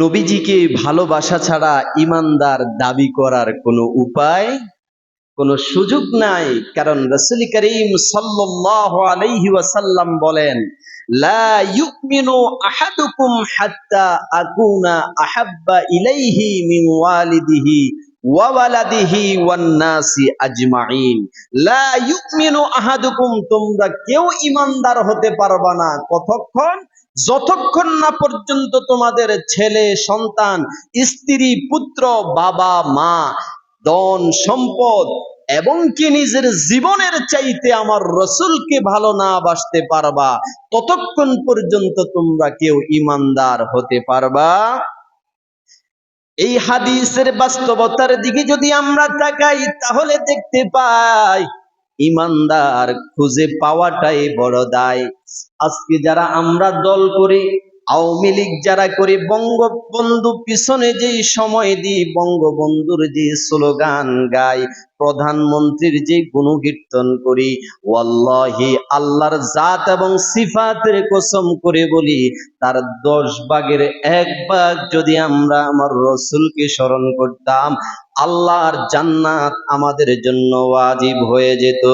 নবীজিকে ভালোবাসা ছাড়া ইমানদার দাবি করার কোনো উপায়, কোনো সুযোগ নাই। কারণ রসুল করিম ওয়াসাল্লাম বলেন আহাদুকুম, তোমরা কেউ ইমানদার হতে পারবা না। কতক্ষণ? যতক্ষণ না পর্যন্ত তোমাদের ছেলে, সন্তান, স্ত্রী, পুত্র, বাবা, মা, ধন, সম্পদ এবং কি নিজের জীবনের চাইতে আমার রসুলকে ভালো না বাসতে পারবা, ততক্ষণ পর্যন্ত তোমরা কেউ ইমানদার হতে পারবা। এই হাদিসের বাস্তবতার দিকে যদি আমরা তাকাই, তাহলে দেখতে পাই ইমানদার খুঁজে পাওয়াটাই বড় দায়। আজকে যারা আমরা দল করি আওয়ামী লীগ যারা করি বঙ্গবন্ধু পিছনে যেই সময় দিই, বঙ্গবন্ধুর যে স্লোগান গাই, প্রধানমন্ত্রীর যে গুণকীর্তন করি, ওয়াল্লাহি আল্লাহর জাত এবং সিফাতের কসম করে বলি, তার দশ ভাগের এক ভাগ যদি আমরা আমার রসুলকে স্মরণ করতাম, আল্লাহর জান্নাত আমাদের জন্য ওয়াজিব হয়ে যেত।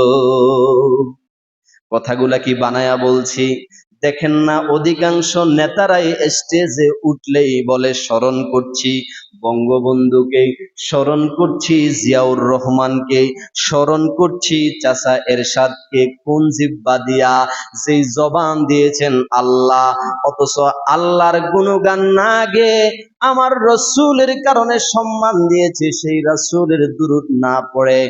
কথাগুলা কি বানায়া বলছি? দেখেন না অধিকাংশ নেতারাই স্টেজে উঠলেই বলে, স্মরণ করছি বঙ্গবন্ধুকে, স্মরণ করছি জিয়াউর রহমানকে, স্মরণ করছি চাচা এরশাদকে, কোন জিব্বা দিয়া যেই জবান দিয়েছেন আল্লাহ, অথচ আল্লাহর গুণগান না গে আমার রসুলের কারণে সম্মান দিয়েছে, সেই রসুলের দুরুদ না পড়ে।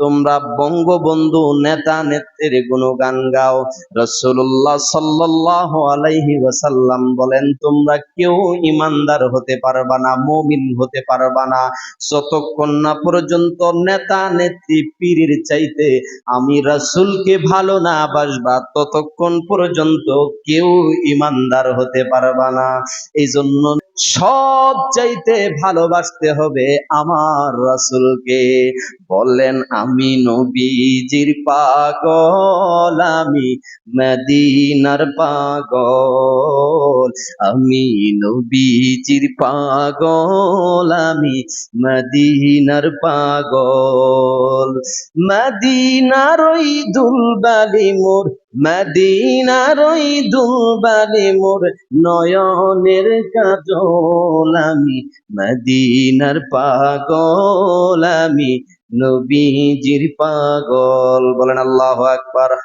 তোমরা বঙ্গবন্ধু নেতা নেত্রীর গুণগান গাও। রসুল্লাহ সাল্লাহ আলাইহি ওয়াসাল্লাম বলেন, তোমরা কেউ ইমানদার হতে পারবা না, মমিন হতে পারবা না। যতক্ষণ না পর্যন্ত নেতা নেত্রী পীরের চাইতে আমি রাসূলকে ভালো না বাসবা, ততক্ষণ পর্যন্ত কেউ ইমানদার হতে পারবা না। এই জন্য সব চাইতে ভালোবাসতে হবে আমার রাসুলকে। বললেন আমি নবীজির পাগল আমি মদিনার পাগল, আমি নবীজির পাগল, আমি মদিনার পাগল। মদিনার ওই দুলবালি মোর, মদিনার ওই দুলবালি মোর নয়নের কাজল। আমি মদিনার পাগল, আমি নবীজির পাগল। বলেন আল্লাহ আকবার।